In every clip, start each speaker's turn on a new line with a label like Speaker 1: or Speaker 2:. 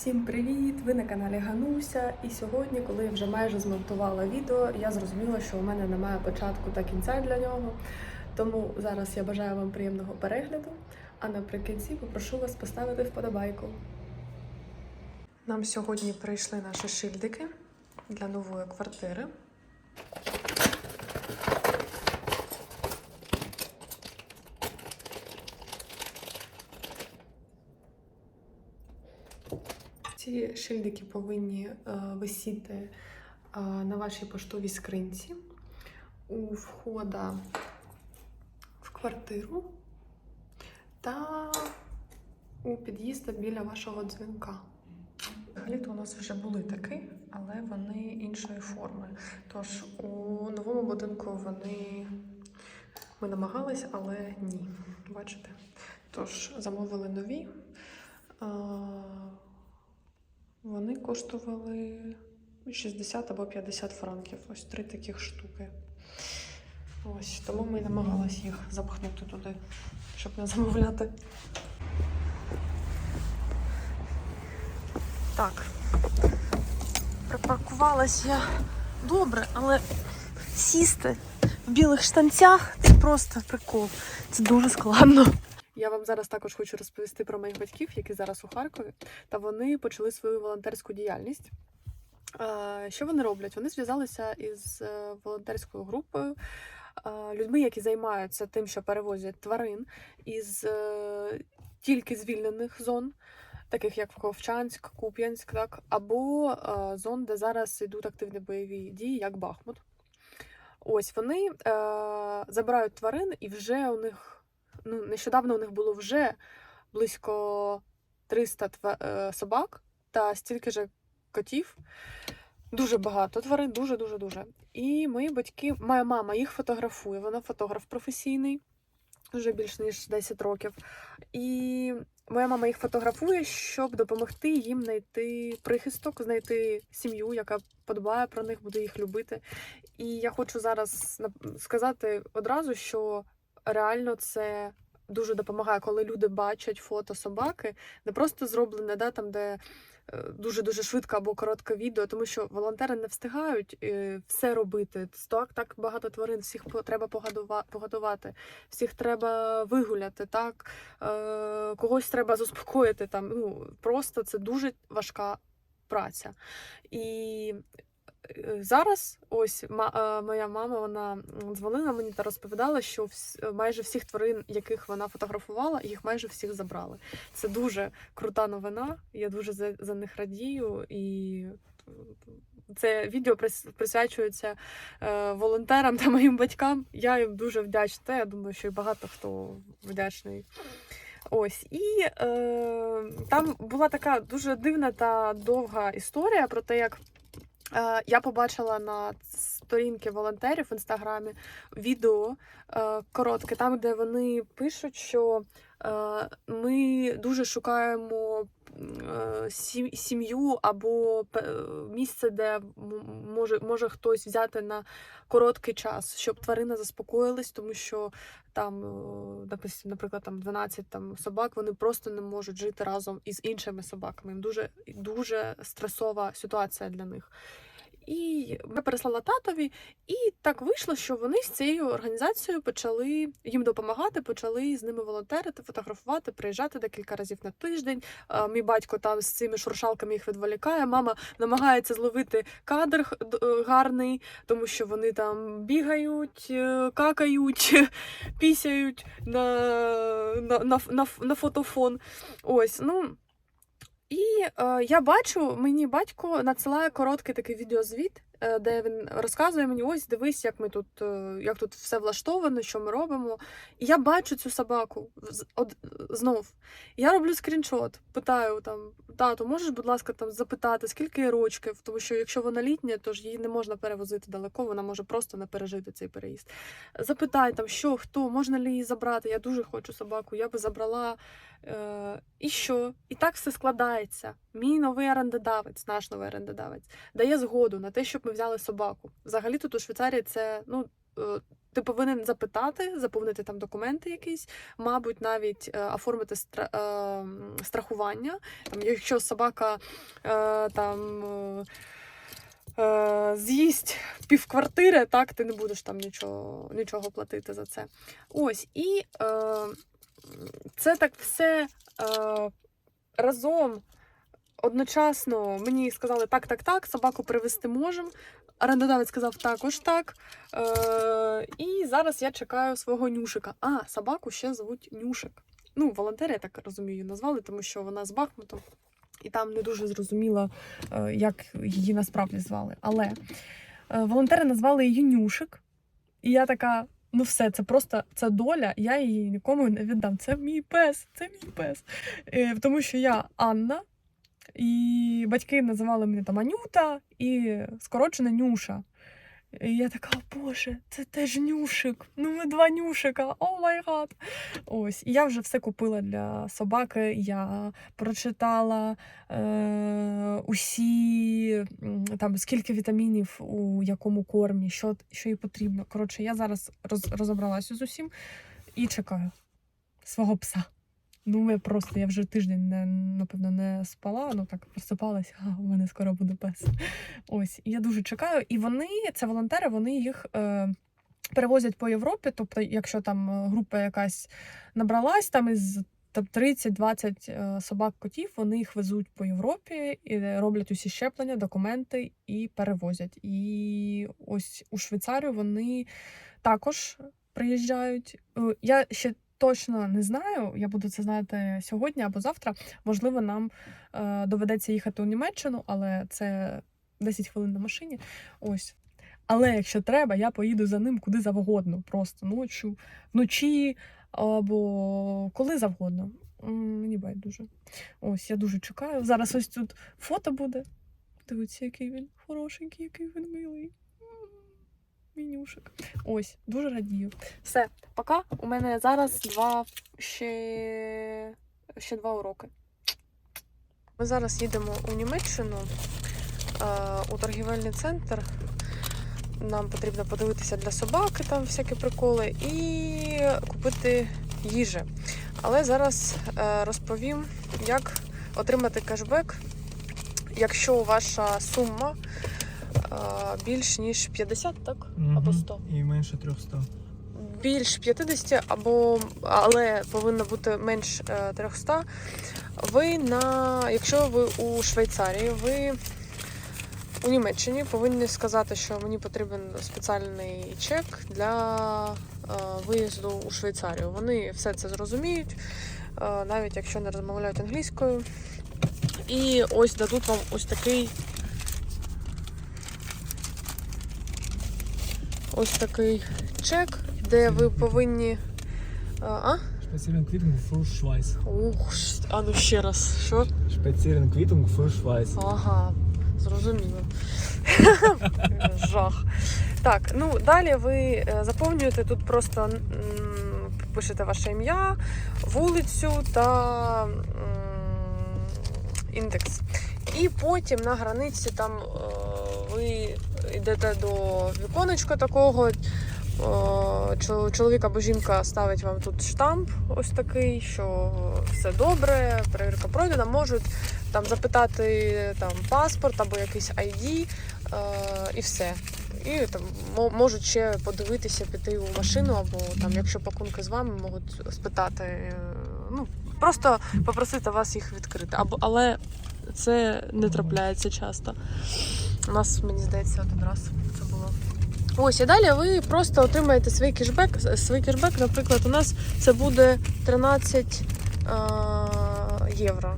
Speaker 1: Всім привіт! Ви на каналі Гануся. І сьогодні, коли я вже майже змонтувала відео, я зрозуміла, що у мене немає початку та кінця для нього. Тому зараз я бажаю вам приємного перегляду, а наприкінці попрошу вас поставити вподобайку. Нам сьогодні прийшли наші шильдики для нової квартири. Ці шильдики повинні е, висіти е, на вашій поштовій скринці у входа в квартиру та у під'їзд біля вашого дзвінка. Взагалі-то у нас вже були такі, але вони іншої форми. Тож у новому будинку вони ми намагались, але ні. Бачите? Тож замовили нові. Вони коштували 60 або 50 франків. Ось три таких штуки. Ось, тому ми намагалися їх запхнути туди, щоб не замовляти. Так. Припаркувалась я добре, але сісти в білих штанцях це просто прикол. Це дуже складно. Я вам зараз також хочу розповісти про моїх батьків, які зараз у Харкові, та вони почали свою волонтерську діяльність. Що вони роблять? Вони зв'язалися із е, волонтерською групою, людьми, які займаються тим, що перевозять тварин із е, тільки звільнених зон, таких як Ковчанськ, Куп'янськ, так, або е, зон, де зараз йдуть активні бойові дії, як Бахмут. Ось вони забирають тварин, і вже у них ну, нещодавно у них було вже близько 300 тва- е, собак та стільки ж котів. Дуже багато тварин, дуже, дуже, дуже. І мої батьки, моя мама їх фотографує, вона фотограф професійний, вже більш ніж 10 років. І моя мама їх фотографує, щоб допомогти їм знайти прихисток, знайти сім'ю, яка подбає про них, буде їх любити. І я хочу зараз сказати одразу, що реально це дуже допомагає, коли люди бачать фото собаки, не просто зроблене, да, там, де дуже дуже швидко або коротке відео, тому що волонтери не встигають е, все робити. Так, так багато тварин, всіх треба погодувати, всіх треба вигуляти, так е, когось треба заспокоїти. Там ну просто це дуже важка праця. І е, зараз ось е, моя мама вона дзвонила мені та розповідала, що майже всіх тварин, яких вона фотографувала, їх майже всіх забрали. Це дуже крута новина. Я дуже за, за них радію і. Це відео прис- присвячується е, волонтерам та моїм батькам. Я їм дуже вдячна. Я думаю, що і багато хто вдячний. Ось і е, там була така дуже дивна та довга історія про те, як е, я побачила на сторінки волонтерів в інстаграмі відео е, коротке, там, де вони пишуть, що е, ми дуже шукаємо е, сім'ю або пе- місце, де може, може хтось взяти на короткий час, щоб тварина заспокоїлась, тому що там, е, наприклад, там 12 там, собак, вони просто не можуть жити разом із іншими собаками. Дуже, дуже стресова ситуація для них. І я переслала татові, і так вийшло, що вони з цією організацією почали їм допомагати, почали з ними волонтерити, фотографувати, приїжджати декілька разів на тиждень. Мій батько там з цими шуршалками їх відволікає. Мама намагається зловити кадр е, гарний, тому що вони там бігають, е, какають, пісяють на, на, на, на, на фотофон. Ось, ну. І е, я бачу, мені батько надсилає короткий такий відеозвіт, де він розказує мені: ось дивись, як ми тут, е, як тут все влаштовано, що ми робимо. І я бачу цю собаку од, знов. Я роблю скріншот, питаю там, тату, можеш, будь ласка, там запитати, скільки рочків, тому що якщо вона літня, то ж її не можна перевозити далеко, вона може просто не пережити цей переїзд. Запитай там, що, хто, можна ли її забрати. Я дуже хочу собаку, я би забрала. Е, і що? І так все складається. Мій новий орендодавець, наш новий орендодавець, дає згоду на те, щоб ми взяли собаку. Взагалі тут у Швейцарії це ну, е, ти повинен запитати, заповнити там документи якісь, мабуть, навіть е, оформити стра- е, страхування. Там, якщо собака е, там. Е, З'їсть півквартири, так ти не будеш там нічого, нічого платити за це. Ось, і е, це так все е, разом одночасно мені сказали так, так, так, собаку привезти можемо. Орендодавець сказав також так. Е, і зараз я чекаю свого нюшика. А, собаку ще звуть Нюшик. Ну, волонтери, я так розумію, назвали, тому що вона з Бахмуту. І там не дуже зрозуміло, е, як її насправді звали. Але е, волонтери назвали її Нюшик. І я така: ну все, це просто це доля, я її нікому не віддам. Це мій пес, це мій пес. Е, Тому що я Анна, і батьки називали мене там Анюта і скорочено Нюша. І я така, боже, це теж нюшик. Ну ми два нюшика. О май гад. Ось. І я вже все купила для собаки. Я прочитала е, усі там скільки вітамінів у якому кормі, що, що їй потрібно. Коротше, я зараз роз, розібралася з усім і чекаю свого пса. Ну, я просто я вже тиждень не напевно не спала, ну так просипалася, а у мене скоро буде пес. Ось, я дуже чекаю. І вони, це волонтери, вони їх е, перевозять по Європі. Тобто, якщо там е, група якась набралась, там із там 30-20 е, собак котів, вони їх везуть по Європі і роблять усі щеплення, документи і перевозять. І ось у Швейцарію вони також приїжджають. Е, Я ще точно не знаю. Я буду це знати сьогодні або завтра. Можливо, нам е, доведеться їхати у Німеччину, але це 10 хвилин на машині. Ось. Але якщо треба, я поїду за ним куди завгодно, просто ночі, вночі або коли завгодно. Мені байдуже. Ось, я дуже чекаю. Зараз ось тут фото буде. Дивіться, який він хорошенький, який він милий. М, Мінюшик. Ось, дуже радію. Все, пока. У мене зараз два ще, ще два уроки. Ми зараз їдемо у Німеччину е, у торгівельний центр. Нам потрібно подивитися для собаки там всякі приколи і купити їжі. Але зараз е, розповім, як отримати кешбек, якщо ваша сума е, більш ніж 50, так? Або 100.
Speaker 2: І менше 300.
Speaker 1: більш 50, або але повинно бути менш е, 300. Ви на якщо ви у Швейцарії, ви у Німеччині повинні сказати, що мені потрібен спеціальний чек для е, виїзду у Швейцарію. Вони все це зрозуміють, е, навіть якщо не розмовляють англійською. І ось дадуть вам ось такий. Ось такий чек, де ви повинні. А?
Speaker 2: Spaziergang Quittung für
Speaker 1: Ух, а ну ще раз. Що?
Speaker 2: Quittung für Schweiß.
Speaker 1: Ага, зрозуміло. Жах. Так, ну далі ви е, заповнюєте тут просто м, пишете ваше ім'я, вулицю та м, індекс. І потім на границі там е, ви йдете до віконечка такого. Чоловік або жінка ставить вам тут штамп, ось такий, що все добре, перевірка пройдена. Можуть там запитати там паспорт або якийсь ID е, і все. І там можуть ще подивитися, піти у машину, або там, якщо пакунки з вами, можуть спитати. е, Ну, просто попросити вас їх відкрити. Або, але це не трапляється часто. У нас, мені здається, один раз це було. Ось, і далі ви просто отримаєте свій кешбек. Свій кешбек, наприклад, у нас це буде 13 е, євро.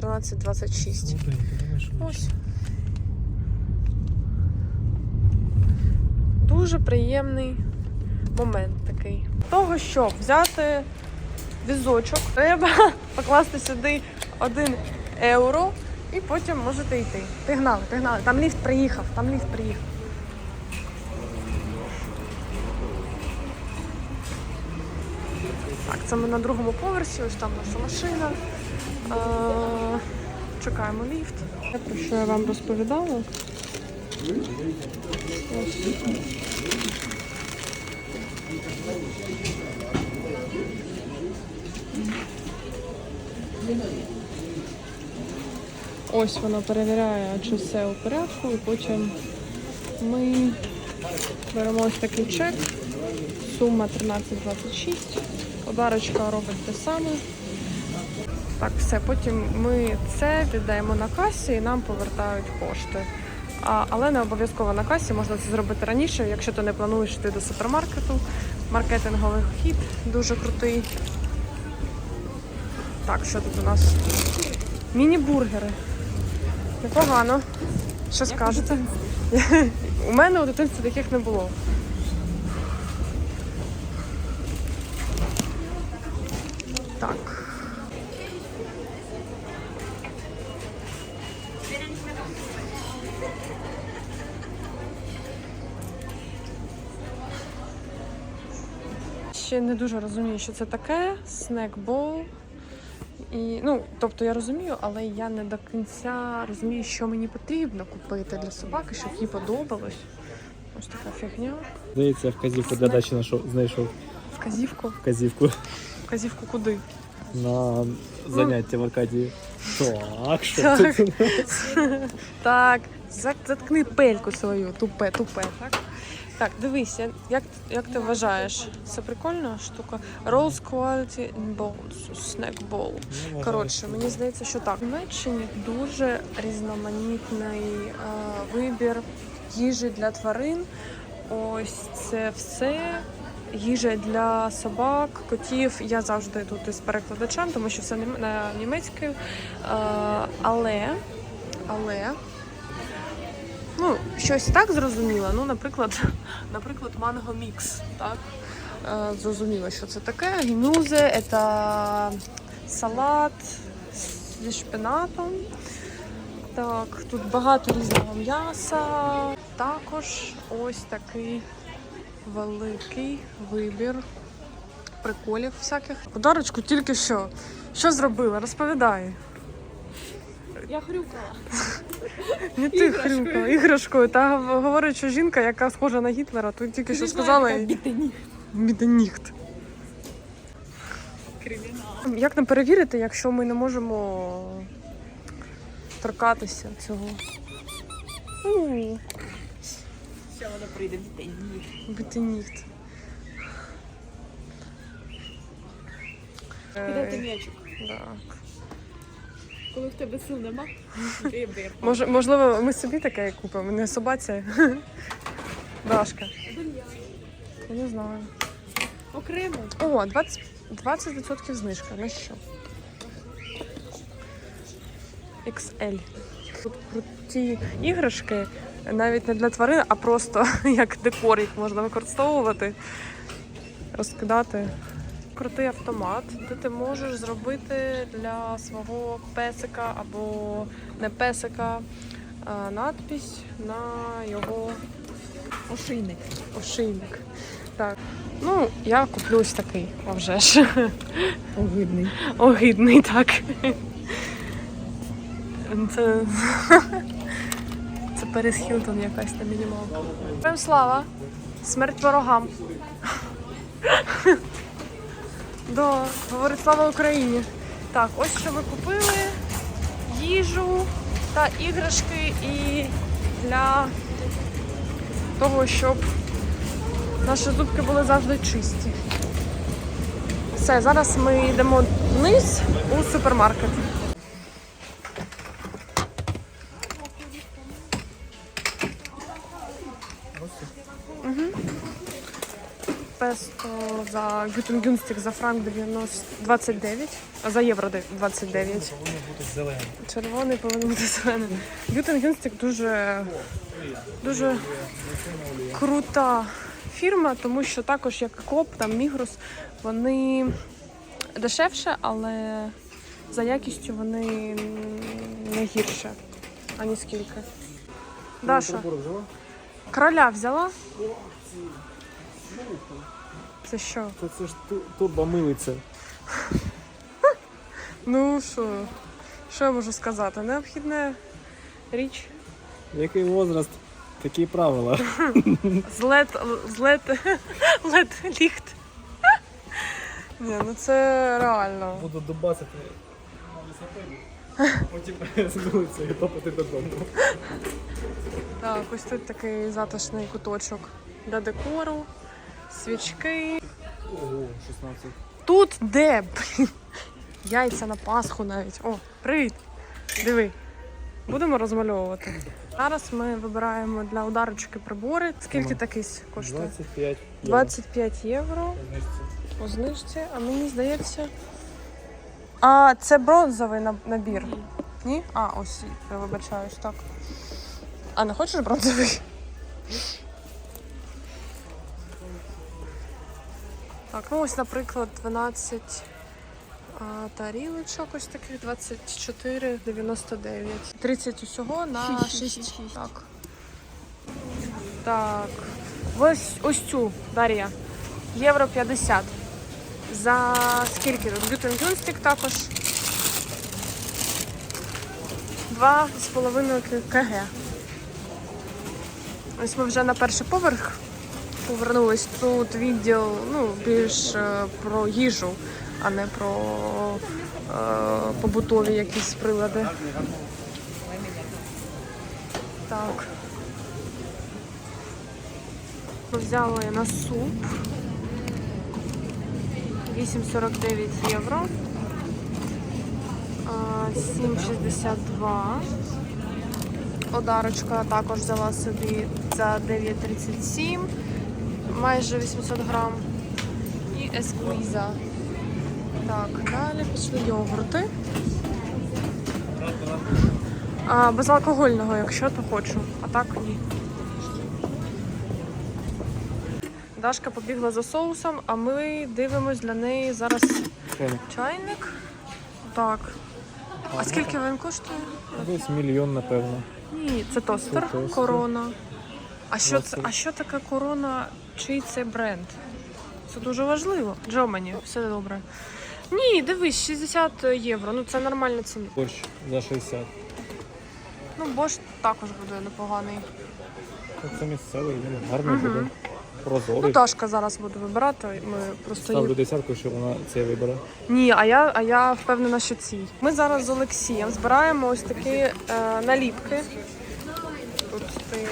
Speaker 1: 13,26.
Speaker 2: Круто, давай швидше.
Speaker 1: Ось. Дуже приємний момент такий. Того, щоб взяти візочок, треба покласти сюди 1 євро і потім можете йти. Пігнали, пігнали. Там ліфт приїхав, там ліфт приїхав. Так, це ми на другому поверсі, ось там наша машина. Е, Чекаємо ліфт. Про що я вам розповідала? Ось. Ось вона перевіряє, чи все у порядку, і потім ми беремо ось такий чек. Сума 13,26. Подарочка робить те саме. Так, все. Потім ми це віддаємо на касі і нам повертають кошти. А, але не обов'язково на касі, можна це зробити раніше, якщо ти не плануєш йти до супермаркету. Маркетинговий хід дуже крутий. Так, що тут у нас? Міні-бургери. Непогано. Що скажете? У мене у дитинстві таких не було. Так. Ще не дуже розумію, що це таке. Снекбол. І, ну, тобто я розумію, але я не до кінця розумію, що мені потрібно купити для собаки, щоб їй подобалось. Ось така фігня.
Speaker 2: Здається, вказівку для дачі знайшов, знайшов
Speaker 1: Вказівку.
Speaker 2: вказівку
Speaker 1: Вказівку куди?
Speaker 2: на заняття в Аркадії. Так, що
Speaker 1: Так. Так, заткни пельку свою, тупе, тупе, так? Так, дивись, я- як, як ти вважаєш? Це прикольна штука. Rolls Quality in Bones, Snack Bowl. Коротше, мені здається, що так. В Німеччині дуже різноманітний е, вибір їжі для тварин. Ось це все. Їжа для собак, котів. Я завжди тут із перекладачем, тому що все на німецькою. Е, але, але ну, щось так зрозуміло. Ну, наприклад, наприклад, манго мікс. Так? Е, зрозуміло, що це таке. Гнюзе, це салат зі шпинатом. Так, тут багато різного м'яса. Також ось такий великий вибір приколів всяких. Подарочку тільки що. Що зробила? Розповідай.
Speaker 3: Я хрюкала.
Speaker 1: Не ти хрюкала, іграшкою. Та говорить, що жінка, яка схожа на Гітлера, то тільки що сказала їй.
Speaker 3: Бітені. Кримінал.
Speaker 1: Як нам перевірити, якщо ми не можемо торкатися цього? У,
Speaker 3: Ще вона прийде бітені.
Speaker 1: Біденіхт.
Speaker 3: Куди ти
Speaker 1: Е,
Speaker 3: м'ячик?
Speaker 1: Так.
Speaker 3: Коли в тебе сил нема, ти бив.
Speaker 1: Може, можливо, ми собі таке купимо, не собаці. Дашка. Я не знаю.
Speaker 3: Окремо.
Speaker 1: О, 20, 20% знижка. На що? XL. Тут круті іграшки, навіть не для тварин, а просто як декор їх можна використовувати, розкидати. Крутий автомат, де ти можеш зробити для свого песика або не песика а, надпись на його
Speaker 3: Ошийник.
Speaker 1: ошийник. Так. Ну, я куплю ось такий, а вже ж.
Speaker 3: Огидний.
Speaker 1: Огидний, так. Це. Це Перес Хілтон якась на мінімалку. Героям слава! Смерть ворогам. Да, говорить слава Україні. Так, ось що ми купили. Їжу та іграшки і для того, щоб наші зубки були завжди чисті. Все, зараз ми йдемо вниз у супермаркет. Мгм. Песто за Гютенгюнстик за франк 90, 29, а за євро де- 29.
Speaker 2: Повинно бути зелене.
Speaker 1: Червоний повинен бути зелений. Гютенгюнстик дуже, дуже крута фірма, тому що також як Коп, там Мігрос, вони дешевше, але за якістю вони не гірше. Ані скільки. Даша, короля взяла? Це що?
Speaker 2: Це, це ж ту- турбомилиця.
Speaker 1: Ну що? Що я можу сказати? Необхідна річ.
Speaker 2: Який возраст? Такі правила.
Speaker 1: Злет, злет, лет ліхт. Ні, ну це реально.
Speaker 2: Буду дубасити Потім з вулиці топати додому.
Speaker 1: Так, ось тут такий затишний куточок для декору, свічки.
Speaker 2: Ого, 16.
Speaker 1: Тут де? Блін. Яйця на Пасху навіть. О, привіт! Диви. Будемо розмальовувати. Зараз ми вибираємо для ударочки прибори. Скільки такий коштує?
Speaker 2: 25 євро.
Speaker 1: 25 євро у знижці, а мені здається. А, це бронзовий набір. Ні? А, ось, я вибачаюсь, так. А не хочеш бронзовий? Так, ну ось, наприклад, 12 а, тарілочок, ось таких 24,99. 30 усього на 6. Так. Так. Ось ось цю, Дар'я. Євро 50. За скільки тут? Бютен також. 2,5 кг. Ось ми вже на перший поверх повернулись. Тут відділ ну, більш е, про їжу, а не про е, побутові якісь прилади. Так. Взяли на суп. 8,49 євро. 7,62. Одарочка також взяла собі за 9,37, майже 800 грам. І есквіза. Так, далі пішли йогурти. А, безалкогольного, якщо то хочу, а так ні. Дашка побігла за соусом, а ми дивимось для неї зараз
Speaker 2: Чайник.
Speaker 1: чайник. Так. А скільки він коштує?
Speaker 2: Десь мільйон, напевно.
Speaker 1: Ні, це тостер,
Speaker 2: Це тостер.
Speaker 1: корона. А що, це, а що таке корона? Чий це бренд? Це дуже важливо. Джомані, все добре. Ні, дивись, 60 євро. Ну це нормальна ціна.
Speaker 2: Борщ за 60.
Speaker 1: Ну, Бош також буде непоганий.
Speaker 2: Це місцевий, він гарний
Speaker 1: Мгм.
Speaker 2: буде.
Speaker 1: Ну,
Speaker 2: Прозорий.
Speaker 1: Дашка зараз буде вибирати. Ми просто
Speaker 2: Ставлю десятку, що вона це вибере.
Speaker 1: Ні, а я, а я впевнена, що ці. Ми зараз з Олексієм збираємо ось такі е, наліпки. Тут ти,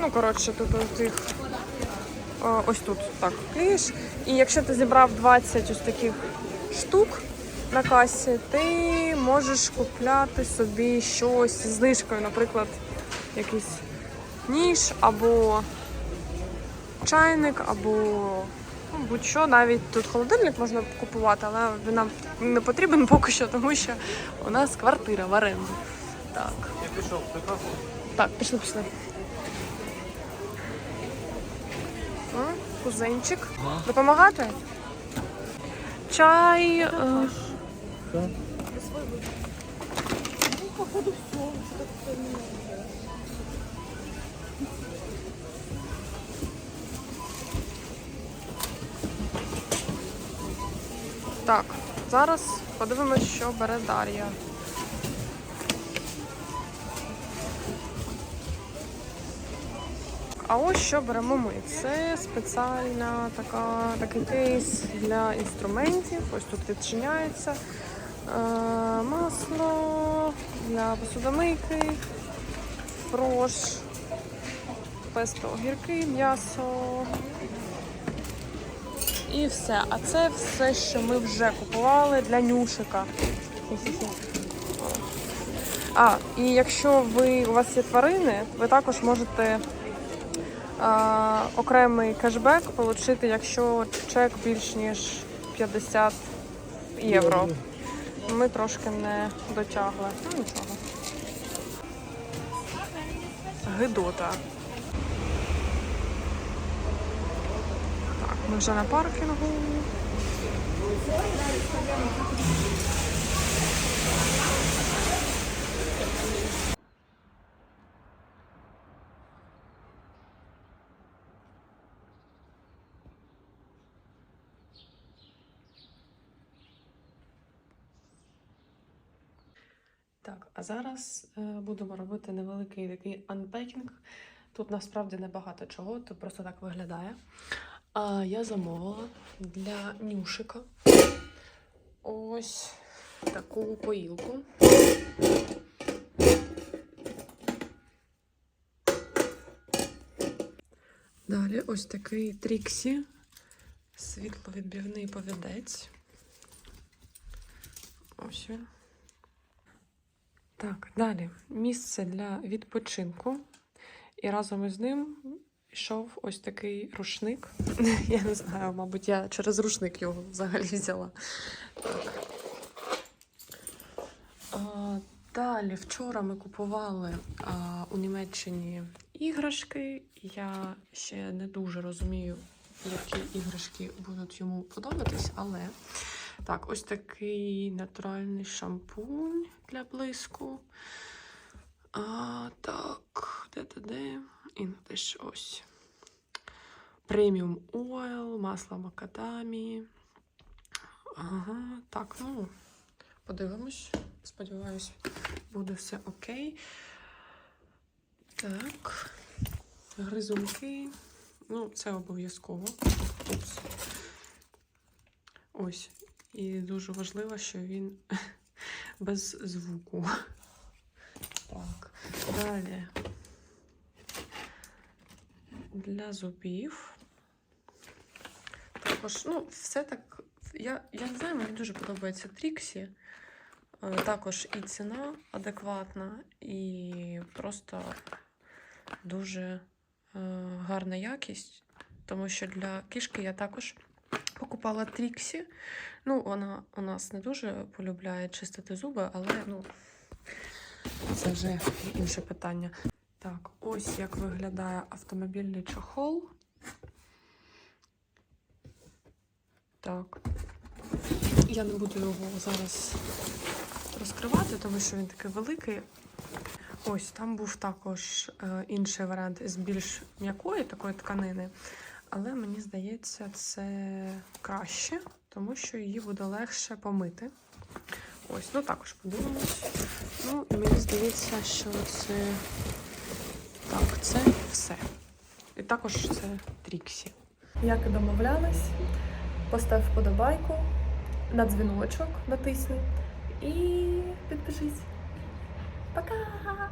Speaker 1: ну коротше, тут їх е, ось тут так клеїш. І якщо ти зібрав 20 ось таких штук на касі, ти можеш купляти собі щось зі знижкою, наприклад, якийсь ніж або чайник, або ну, будь-що. Навіть тут холодильник можна купувати, але він нам не потрібен поки що, тому що у нас квартира в оренду. Так.
Speaker 2: Я пішов, прекрасно.
Speaker 1: Так, пішли, пішли. М, Кузенчик. Допомагати? Чай. е,
Speaker 2: Все.
Speaker 1: Так, зараз подивимось, що бере Дар'я. А ось що беремо ми. Це спеціальна така, такий кейс для інструментів. Ось тут відчиняється е, масло для посудомийки, фрош, песто огірки, м'ясо, і все. А це все, що ми вже купували для нюшика. А, і якщо ви, у вас є тварини, ви також можете окремий кешбек отримати, якщо чек більш ніж 50 євро. Ми трошки не дотягли. Ну нічого. Гидота. Так, ми вже на паркінгу. Так, а зараз е, будемо робити невеликий такий анпекінг Тут насправді небагато чого, тут просто так виглядає. А я замовила для нюшика ось таку поїлку. Далі ось такий Тріксі, світловідбивний повідець. Ось він. Так, далі місце для відпочинку. І разом із ним йшов ось такий рушник. Я не знаю, мабуть, я через рушник його взагалі взяла. Так. А, далі, вчора ми купували а, у Німеччині іграшки. Я ще не дуже розумію, які іграшки будуть йому подобатись, але так, ось такий натуральний шампунь для блиску. А, так, де-де-де. І ну, десь ось. Преміум ойл, масло макадамі. Ага, так, ну, подивимось. Сподіваюсь, буде все окей. Так. Гризунки. Ну, це обов'язково. Ось. І дуже важливо, що він без звуку. Так, далі. Для зубів. Також, ну, все так. Я, я не знаю, мені дуже подобається Тріксі. Е, Також і ціна адекватна, і просто дуже е, гарна якість. Тому що для кішки я також покупала Тріксі. Ну, вона у нас не дуже полюбляє чистити зуби, але ну, це вже інше питання. Так, ось як виглядає автомобільний чохол. Так. Я не буду його зараз розкривати, тому що він такий великий. Ось там був також е, інший варіант з більш м'якої такої тканини. Але мені здається, це краще, тому що її буде легше помити. Ось, ну також подивимось. Ну, мені здається, що це. Так, це все. І також це Тріксі. Як і домовлялись, постав вподобайку, на дзвіночок натисни і підпишись. Пока!